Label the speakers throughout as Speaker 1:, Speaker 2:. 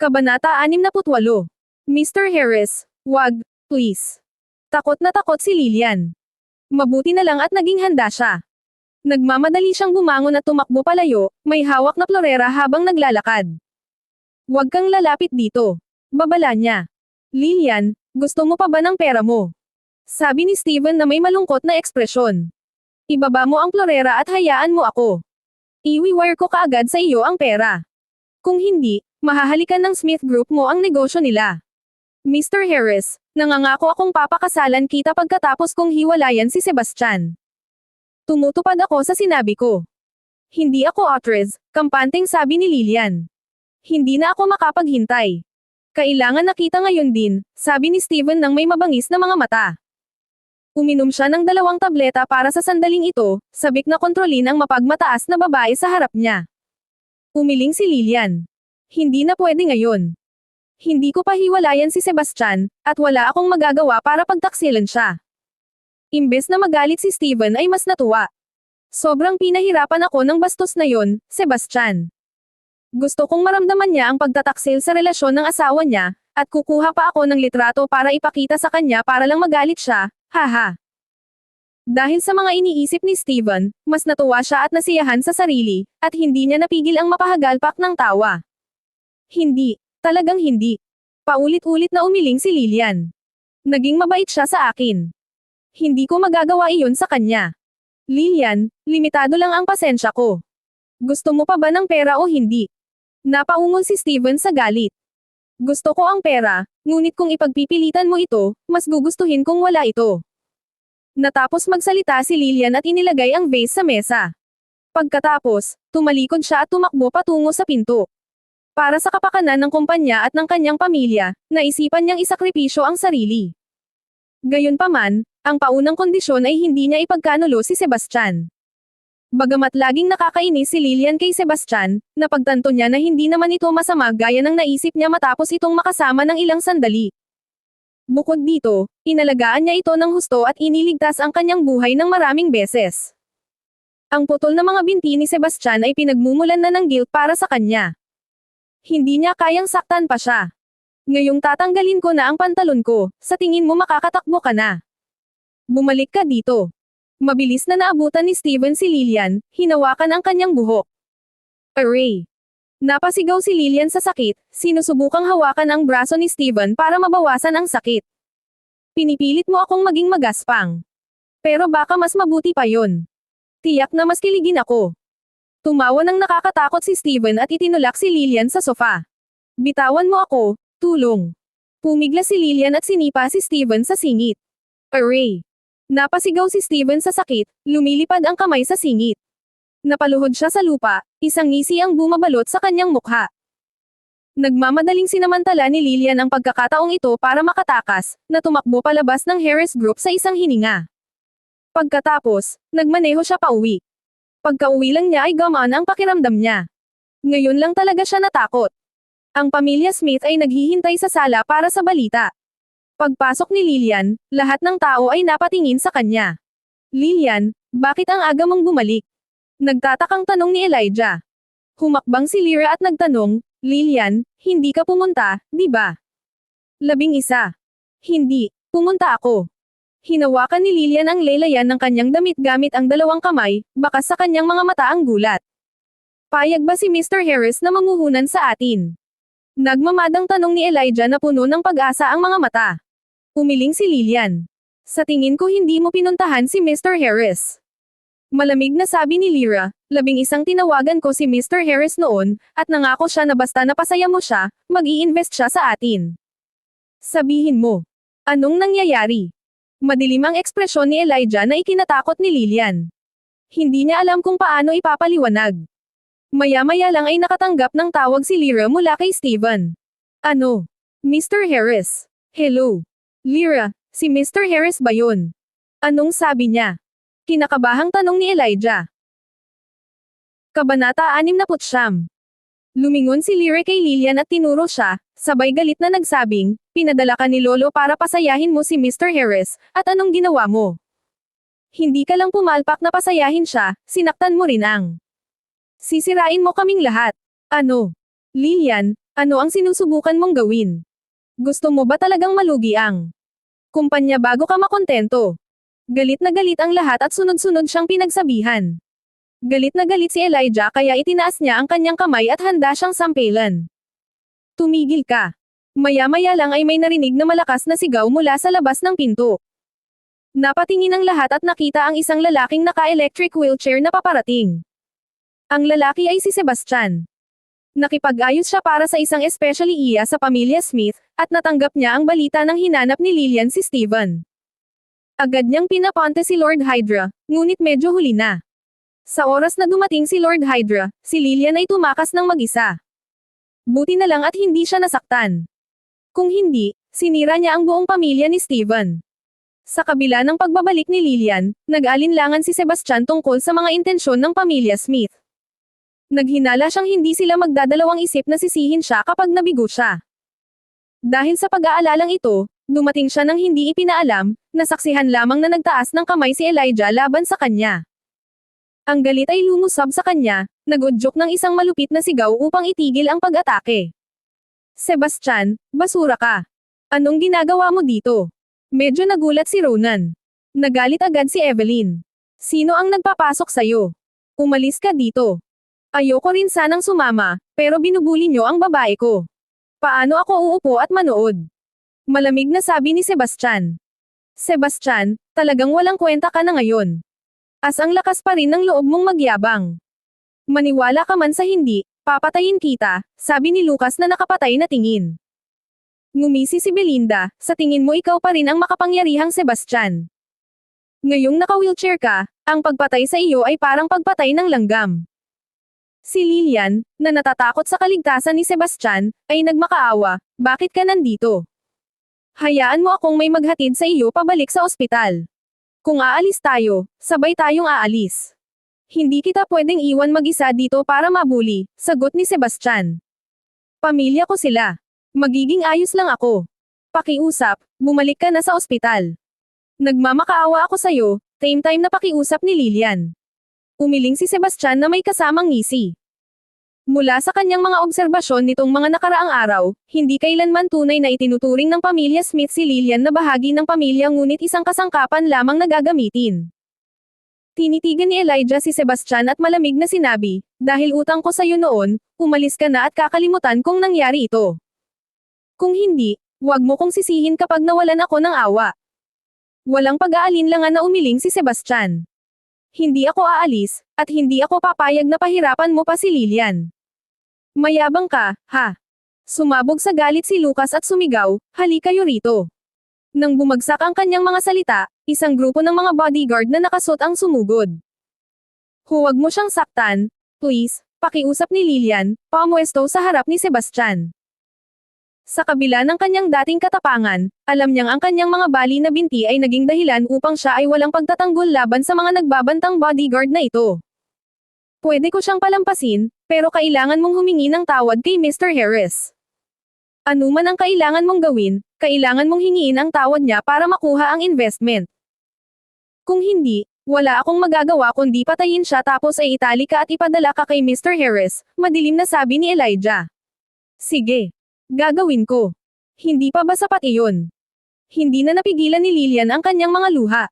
Speaker 1: Kabanata 68. Mr. Harris, wag, please. Takot na takot si Lilian. Mabuti na lang at naging handa siya. Nagmamadali siyang bumangon at tumakbo palayo, may hawak na florera habang naglalakad. Huwag kang lalapit dito. Babala niya. Lilian, gusto mo pa ba ng pera mo? Sabi ni Steven na may malungkot na ekspresyon. Ibaba mo ang florera at hayaan mo ako. Iwi-wire ko kaagad sa iyo ang pera. Kung hindi, mahahalikan ng Smith Group mo ang negosyo nila. Mr. Harris, nangangako akong papakasalan kita pagkatapos kong hiwalayan si Sebastian. Tumutupad ako sa sinabi ko. Hindi ako actress, kampanteng sabi ni Lilian. Hindi na ako makapaghintay. Kailangan nakita ngayon din, sabi ni Steven nang may mabangis na mga mata. Uminom siya ng dalawang tableta para sa sandaling ito, sabik na kontrolin ang mapagmataas na babae sa harap niya. Umiling si Lilian. Hindi na pwede ngayon. Hindi ko pa hiwalayan si Sebastian, at wala akong magagawa para pagtaksilan siya. Imbes na magalit si Steven ay mas natuwa. Sobrang pinahirapan ako ng bastos na yon, Sebastian. Gusto kong maramdaman niya ang pagtataksil sa relasyon ng asawa niya, at kukuha pa ako ng litrato para ipakita sa kanya para lang magalit siya, haha. Dahil sa mga iniisip ni Steven, mas natuwa siya at nasiyahan sa sarili, at hindi niya napigil ang mapahagalpak ng tawa. Hindi, talagang hindi. Paulit-ulit na umiling si Lilian. Naging mabait siya sa akin. Hindi ko magagawa iyon sa kanya. Lilian, limitado lang ang pasensya ko. Gusto mo pa ba ng pera o hindi? Napaungol si Steven sa galit. Gusto ko ang pera, ngunit kung ipagpipilitan mo ito, mas gugustuhin kung wala ito. Natapos magsalita si Lilian at inilagay ang vase sa mesa. Pagkatapos, tumalikod siya at tumakbo patungo sa pinto. Para sa kapakanan ng kumpanya at ng kanyang pamilya, naisipan niyang isakripisyo ang sarili. Gayunpaman, ang paunang kondisyon ay hindi niya ipagkanulo si Sebastian. Bagamat laging nakakainis si Lilian kay Sebastian, napagtanto niya na hindi naman ito masama gaya ng naisip niya matapos itong makasama ng ilang sandali. Bukod dito, inalagaan niya ito ng husto at iniligtas ang kanyang buhay ng maraming beses. Ang putol na mga binti ni Sebastian ay pinagmumulan na ng guilt para sa kanya. Hindi niya kayang saktan pa siya. Ngayong tatanggalin ko na ang pantalon ko, sa tingin mo makakatakbo ka na. Bumalik ka dito. Mabilis na naabutan ni Steven si Lilian, hinawakan ang kanyang buhok. Array. Napasigaw si Lilian sa sakit, sinusubukang hawakan ang braso ni Steven para mabawasan ang sakit. Pinipilit mo akong maging magaspang. Pero baka mas mabuti pa yon. Tiyak na mas kiligin ako. Tumawa ng nakakatakot si Steven at itinulak si Lilian sa sofa. Bitawan mo ako, tulong. Pumigla si Lilian at sinipa si Steven sa singit. Array. Napasigaw si Steven sa sakit, lumilipad ang kamay sa singit. Napaluhod siya sa lupa, isang ngisi ang bumabalot sa kanyang mukha. Nagmamadaling sinamantala ni Lilian ang pagkakataong ito para makatakas, na tumakbo palabas ng Harris Group sa isang hininga. Pagkatapos, nagmaneho siya pauwi. Pagka-uwi lang niya ay gamaan ang pakiramdam niya. Ngayon lang talaga siya natakot. Ang pamilya Smith ay naghihintay sa sala para sa balita. Pagpasok ni Lilian, lahat ng tao ay napatingin sa kanya. Lilian, bakit ang aga mong bumalik? Nagtatakang tanong ni Elijah. Humakbang si Lyra at nagtanong, Lilian, hindi ka pumunta, di ba? Labing isa. Hindi, pumunta ako. Hinawakan ni Lilian ang lelayan ng kanyang damit gamit ang dalawang kamay, bakas sa kanyang mga mata ang gulat. Payag ba si Mr. Harris na mamuhunan sa atin? Nagmamadang tanong ni Elijah na puno ng pag-asa ang mga mata. Umiling si Lilian. Sa tingin ko hindi mo pinuntahan si Mr. Harris. Malamig na sabi ni Lyra, labing isang tinawagan ko si Mr. Harris noon, at nangako siya na basta napasaya mo siya, mag invest siya sa atin. Sabihin mo. Anong nangyayari? Madilim ang ekspresyon ni Elijah na ikinatakot ni Lilian. Hindi niya alam kung paano ipapaliwanag. Maya-maya lang ay nakatanggap ng tawag si Lyra mula kay Steven. Ano? Mr. Harris. Hello. Lyra, si Mr. Harris ba yun? Anong sabi niya? Kinakabahang tanong ni Elijah. Kabanata 69. Lumingon si Lyra kay Lilian at tinuro siya, sabay galit na nagsabing, pinadala ka ni Lolo para pasayahin mo si Mr. Harris, at anong ginawa mo? Hindi ka lang pumalpak na pasayahin siya, sinaktan mo rin ang. Sisirain mo kaming lahat. Ano? Lilian, Ano ang sinusubukan mong gawin? Gusto mo ba talagang malugi ang kumpanya bago ka makontento? Galit na galit ang lahat at sunod-sunod siyang pinagsabihan. Galit na galit si Elijah kaya itinaas niya ang kanyang kamay at handa siyang sampelan. Tumigil ka. Maya-maya lang ay may narinig na malakas na sigaw mula sa labas ng pinto. Napatingin ang lahat at nakita ang isang lalaking naka-electric wheelchair na paparating. Ang lalaki ay si Sebastian. Nakipag-ayos siya para sa isang especially iya sa pamilya Smith, at natanggap niya ang balita ng hinanap ni Lillian si Steven. Agad niyang pinaponte si Lord Hydra, ngunit medyo huli na. Sa oras na dumating si Lord Hydra, si Lillian ay tumakas ng mag-isa. Buti na lang at hindi siya nasaktan. Kung hindi, sinira niya ang buong pamilya ni Steven. Sa kabila ng pagbabalik ni Lillian, nag-alinlangan si Sebastian tungkol sa mga intensyon ng pamilya Smith. Naghinala siyang hindi sila magdadalawang isip na sisihin siya kapag nabigo siya. Dahil sa pag-aalalang ito, dumating siya ng hindi ipinaalam, nasaksihan lamang na nagtaas ng kamay si Elijah laban sa kanya. Ang galit ay lumusab sa kanya, nagudyok ng isang malupit na sigaw upang itigil ang pag-atake. Sebastian, basura ka. Anong ginagawa mo dito? Medyo nagulat si Ronan. Nagalit agad si Evelyn. Sino ang nagpapasok sa'yo? Umalis ka dito. Ayoko rin sanang sumama, pero binubuli nyo ang babae ko. Paano ako uupo at manood? Malamig na sabi ni Sebastian. Sebastian, talagang walang kwenta ka na ngayon. As ang lakas pa rin ng loob mong magyabang. Maniwala ka man sa hindi, papatayin kita, sabi ni Lucas na nakapatay na tingin. Ngumisi si Belinda, sa tingin mo ikaw pa rin ang makapangyarihang Sebastian. Ngayong naka-wheelchair ka, ang pagpatay sa iyo ay parang pagpatay ng langgam. Si Lilian, na natatakot sa kaligtasan ni Sebastian, ay nagmakaawa, bakit ka nandito? Hayaan mo akong may maghatid sa iyo pabalik sa ospital. Kung aalis tayo, sabay tayong aalis. Hindi kita pwedeng iwan mag-isa dito para mabuli, sagot ni Sebastian. Pamilya ko sila. Magiging ayos lang ako. Pakiusap, bumalik ka na sa ospital. Nagmamakaawa ako sa'yo, time time na pakiusap ni Lilian. Umiling si Sebastian na may kasamang ngisi. Mula sa kanyang mga obserbasyon nitong mga nakaraang araw, hindi kailanman tunay na itinuturing ng pamilya Smith si Lillian na bahagi ng pamilya ngunit isang kasangkapan lamang na gagamitin. Tinitigan ni Elijah si Sebastian at malamig na sinabi, dahil utang ko sa'yo noon, umalis ka na at kakalimutan kung nangyari ito. Kung hindi, wag mo kong sisihin kapag nawalan ako ng awa. Walang pag-aalinlangan na umiling si Sebastian. Hindi ako aalis, at hindi ako papayag na pahirapan mo pa si Lilian. Mayabang ka, ha? Sumabog sa galit si Lucas at sumigaw, hali kayo rito. Nang bumagsak ang kanyang mga salita, isang grupo ng mga bodyguard na nakasot ang sumugod. Huwag mo siyang saktan, please, pakiusap ni Lilian, pamwesto sa harap ni Sebastian. Sa kabila ng kanyang dating katapangan, alam niyang ang kanyang mga bali na binti ay naging dahilan upang siya ay walang pagtatanggol laban sa mga nagbabantang bodyguard na ito. Pwede ko siyang palampasin, pero kailangan mong humingi ng tawad kay Mr. Harris. Ano man ang kailangan mong gawin, kailangan mong hingiin ang tawad niya para makuha ang investment. Kung hindi, wala akong magagawa kundi patayin siya tapos ay itali ka at ipadala ka kay Mr. Harris, madilim na sabi ni Elijah. Sige. Gagawin ko. Hindi pa ba sapat iyon? Hindi na napigilan ni Lilian ang kanyang mga luha.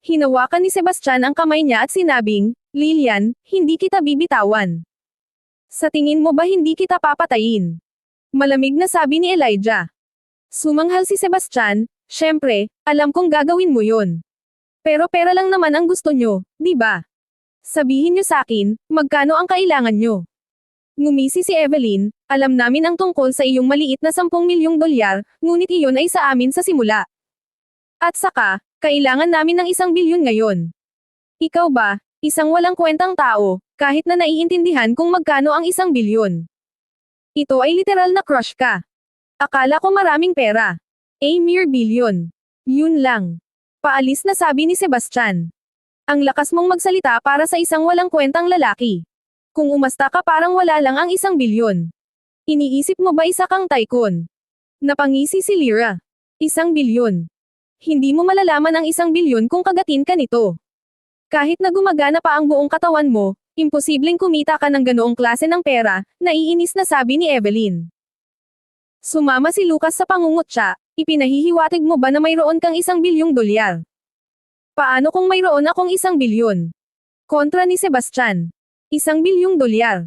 Speaker 1: Hinawakan ni Sebastian ang kamay niya at sinabing, Lilian, hindi kita bibitawan. Sa tingin mo ba hindi kita papatayin? Malamig na sabi ni Elijah. Sumanghal si Sebastian, syempre, alam kong gagawin mo yon. Pero pera lang naman ang gusto nyo, di ba? Sabihin nyo sa akin, magkano ang kailangan nyo? Ngumisi si Evelyn, alam namin ang tungkol sa iyong maliit na 10 milyong dolyar, ngunit iyon ay sa amin sa simula. At saka, kailangan namin ng isang bilyon ngayon. Ikaw ba, isang walang kwentang tao, kahit na naiintindihan kung magkano ang isang bilyon. Ito ay literal na crush ka. Akala ko maraming pera. A mere billion. Yun lang. Paalis na sabi ni Sebastian. Ang lakas mong magsalita para sa isang walang kwentang lalaki. Kung umasta ka parang wala lang ang isang bilyon. Iniisip mo ba isa kang tycoon? Napangisi si Lyra. Isang bilyon. Hindi mo malalaman ang isang bilyon kung kagatin ka nito. Kahit na gumagana pa ang buong katawan mo, imposibleng kumita ka ng ganoong klase ng pera, naiinis na sabi ni Evelyn. Sumama si Lucas sa pangungutya, ipinahihiwatig mo ba na mayroon kang isang bilyong dolyar? Paano kung mayroon akong isang bilyon? Kontra ni Sebastian. Isang bilyong dolyar.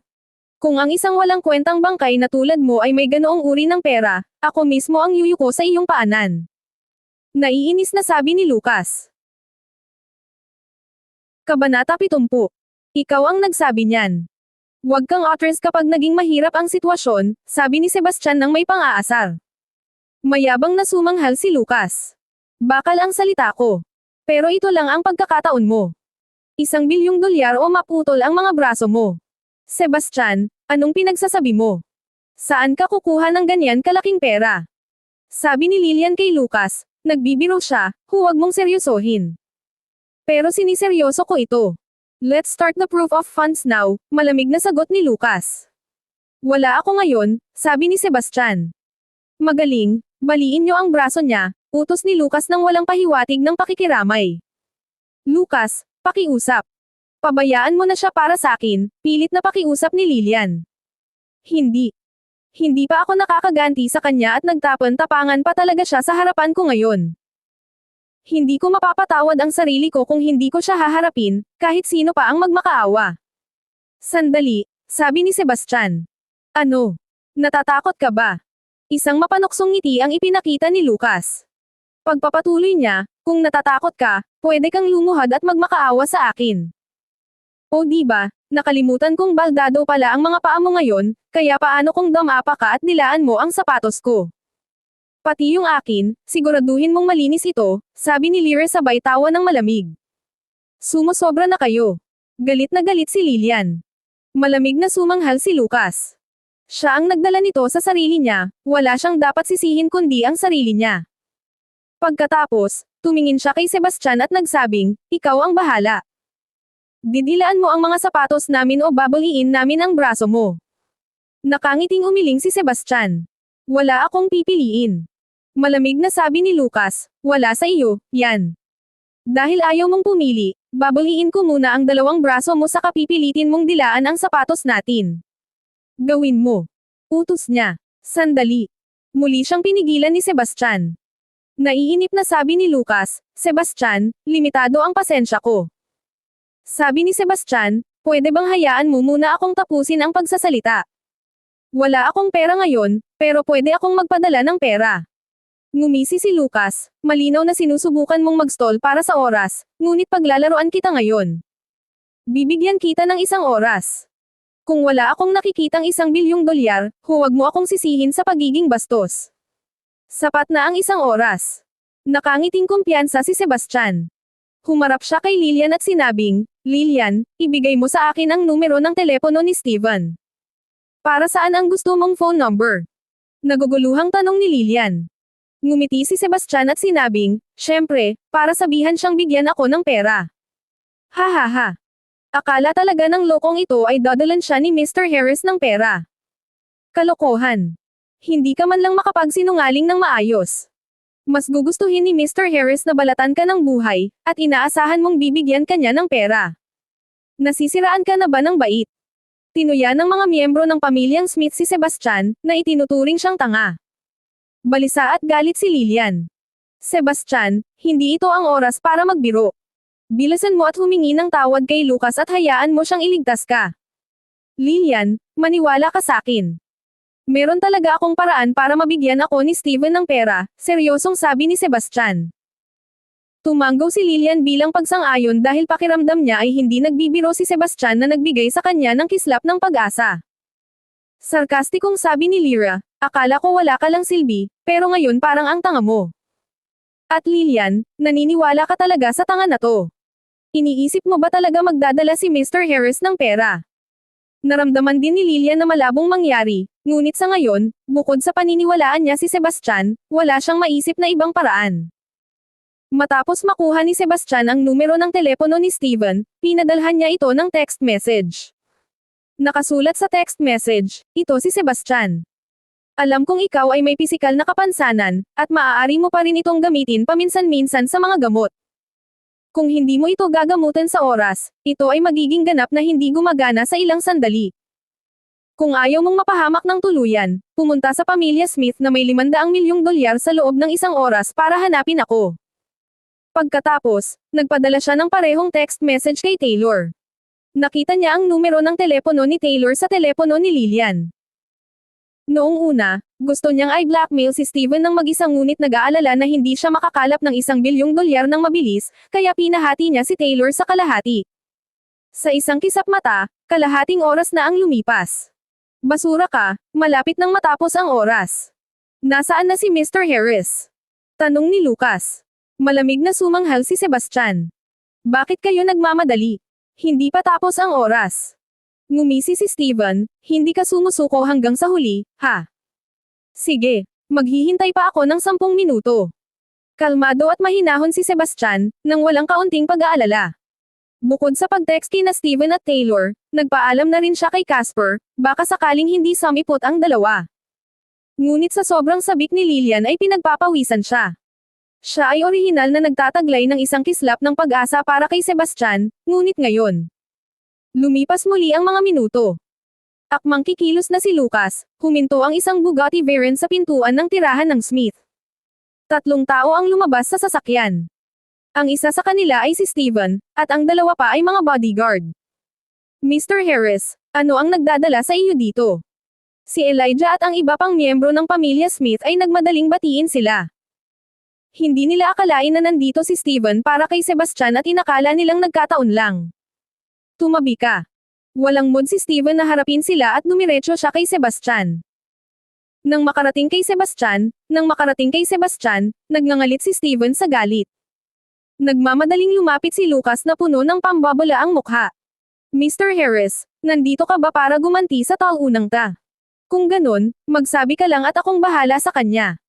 Speaker 1: Kung ang isang walang kwentang bangkay na tulad mo ay may ganoong uri ng pera, ako mismo ang yuyuko sa iyong paanan. Naiinis na sabi ni Lucas. Kabanata 70. Ikaw ang nagsabi niyan. Huwag kang otters kapag naging mahirap ang sitwasyon, sabi ni Sebastian nang may pang-aasar. Mayabang na sumanghal si Lucas. Bakal ang salita ko. Pero ito lang ang pagkakataon mo. Isang bilyong dolyar o maputol ang mga braso mo. Sebastian, anong pinagsasabi mo? Saan ka kukuha ng ganyan kalaking pera? Sabi ni Lilian kay Lucas, nagbibiro siya, huwag mong seryosohin. Pero siniseryoso ko ito. Let's start the proof of funds now, malamig na sagot ni Lucas. Wala ako ngayon, sabi ni Sebastian. Magaling, baliin niyo ang braso niya, utos ni Lucas nang walang pahiwatig ng pakikiramay. Lucas, pakiusap. Pabayaan mo na siya para sa akin, pilit na pakiusap ni Lilian. Hindi. Hindi pa ako nakakaganti sa kanya at nagtapon-tapangan pa talaga siya sa harapan ko ngayon. Hindi ko mapapatawad ang sarili ko kung hindi ko siya haharapin, kahit sino pa ang magmakaawa. Sandali, sabi ni Sebastian. Ano? Natatakot ka ba? Isang mapanuksong ngiti ang ipinakita ni Lucas. Pagpapatuloy niya, kung natatakot ka, pwede kang lumuhad at magmakaawa sa akin. O di ba, nakalimutan kong baldado pala ang mga paa mo ngayon, kaya paano kung damapa ka at nilaan mo ang sapatos ko? Pati yung akin, siguraduhin mong malinis ito, sabi ni Lyra sabay tawa ng malamig. Sumusobra na kayo. Galit na galit si Lilian. Malamig na sumanghal si Lucas. Siya ang nagdala nito sa sarili niya, wala siyang dapat sisihin kundi ang sarili niya. Pagkatapos, tumingin siya kay Sebastian at nagsabing, ikaw ang bahala. Didilaan mo ang mga sapatos namin o babaliin namin ang braso mo. Nakangiting umiling si Sebastian. Wala akong pipiliin. Malamig na sabi ni Lucas, wala sa iyo, yan. Dahil ayaw mong pumili, babaliin ko muna ang dalawang braso mo sa kapipilitin mong dilaan ang sapatos natin. Gawin mo. Utos niya. Sandali. Muli siyang pinigilan ni Sebastian. Naiinip na sabi ni Lucas, Sebastian, limitado ang pasensya ko. Sabi ni Sebastian, pwede bang hayaan mo muna akong tapusin ang pagsasalita? Wala akong pera ngayon, pero pwede akong magpadala ng pera. Ngumisi si Lucas, malinaw na sinusubukan mong mag-stall para sa oras, ngunit paglalaroan kita ngayon. Bibigyan kita ng isang oras. Kung wala akong nakikitang isang bilyong dolyar, huwag mo akong sisihin sa pagiging bastos. Sapat na ang isang oras. Nakangiting kumpiyansa si Sebastian. Humarap siya kay Lilian at sinabing, Lilian, ibigay mo sa akin ang numero ng telepono ni Steven. Para saan ang gusto mong phone number? Naguguluhang tanong ni Lilian. Ngumiti si Sebastian at sinabing, syempre, para sabihan siyang bigyan ako ng pera. Ha ha ha. Akala talaga ng lokong ito ay dadalan siya ni Mr. Harris ng pera. Kalokohan. Hindi ka man lang makapagsinungaling ng maayos. Mas gugustuhin ni Mr. Harris na balatan ka ng buhay, at inaasahan mong bibigyan kanya ng pera. Nasisiraan ka na ba ng bait? Tinuya ng mga miyembro ng pamilyang Smith si Sebastian, na itinuturing siyang tanga. Balisa at galit si Lilian. Sebastian, hindi ito ang oras para magbiro. Bilasan mo at humingi ng tawad kay Lucas at hayaan mo siyang iligtas ka. Lilian, maniwala ka sa akin. Meron talaga akong paraan para mabigyan ako ni Steven ng pera, seryosong sabi ni Sebastian. Tumanggaw si Lilian bilang pagsang-ayon dahil pakiramdam niya ay hindi nagbibiro si Sebastian na nagbigay sa kanya ng kislap ng pag-asa. Sarkastikong sabi ni Lyra, Akala ko wala ka lang silbi, pero ngayon parang ang tanga mo. At Lilian, naniniwala ka talaga sa tanga na to. Iniisip mo ba talaga magdadala si Mr. Harris ng pera? Naramdaman din ni Lilian na malabong mangyari, ngunit sa ngayon, bukod sa paniniwalaan niya si Sebastian, wala siyang maisip na ibang paraan. Matapos makuha ni Sebastian ang numero ng telepono ni Steven, pinadalhan niya ito ng text message. Nakasulat sa text message, ito si Sebastian. Alam kong ikaw ay may pisikal na kapansanan, at maaari mo pa rin itong gamitin paminsan-minsan sa mga gamot. Kung hindi mo ito gagamutan sa oras, ito ay magiging ganap na hindi gumagana sa ilang sandali. Kung ayaw mong mapahamak ng tuluyan, pumunta sa pamilya Smith na may 500 milyong dolyar sa loob ng isang oras para hanapin ako. Pagkatapos, nagpadala siya ng parehong text message kay Taylor. Nakita niya ang numero ng telepono ni Taylor sa telepono ni Lillian. Noong una, gusto niyang i-blackmail si Steven ng mag-isa ngunit nag-aalala na hindi siya makakalap ng isang bilyong dolyar ng mabilis, kaya pinahati niya si Taylor sa kalahati. Sa isang kisap mata, kalahating oras na ang lumipas. Basura ka, malapit nang matapos ang oras. Nasaan na si Mr. Harris? Tanong ni Lucas. Malamig na sumanghal si Sebastian. Bakit kayo nagmamadali? Hindi pa tapos ang oras. Ngumisi si Steven, hindi ka sumusuko hanggang sa huli, ha? Sige, maghihintay pa ako ng sampung minuto. Kalmado at mahinahon si Sebastian, nang walang kaunting pag-aalala. Bukod sa pag-text kina Steven at Taylor, nagpaalam na rin siya kay Casper, baka sakaling hindi samipot ang dalawa. Ngunit sa sobrang sabik ni Lilian ay pinagpapawisan siya. Siya ay orihinal na nagtataglay ng isang kislap ng pag-asa para kay Sebastian, ngunit ngayon. Lumipas muli ang mga minuto. Akmang kikilos na si Lucas, huminto ang isang Bugatti Veyron sa pintuan ng tirahan ng Smith. Tatlong tao ang lumabas sa sasakyan. Ang isa sa kanila ay si Steven, at ang dalawa pa ay mga bodyguard. Mr. Harris, ano ang nagdadala sa iyo dito? Si Elijah at ang iba pang miyembro ng pamilya Smith ay nagmadaling batiin sila. Hindi nila akalain na nandito si Steven para kay Sebastian at inakala nilang nagkataon lang. Tumabi ka. Walang mood si Steven na harapin sila at dumiretso siya kay Sebastian. Nang makarating kay Sebastian, nang makarating kay Sebastian, nagngangalit si Steven sa galit. Nagmamadaling lumapit si Lucas na puno ng pambabala ang mukha. Mr. Harris, nandito ka ba para gumanti sa taunang ta? Kung ganun, magsabi ka lang at akong bahala sa kanya.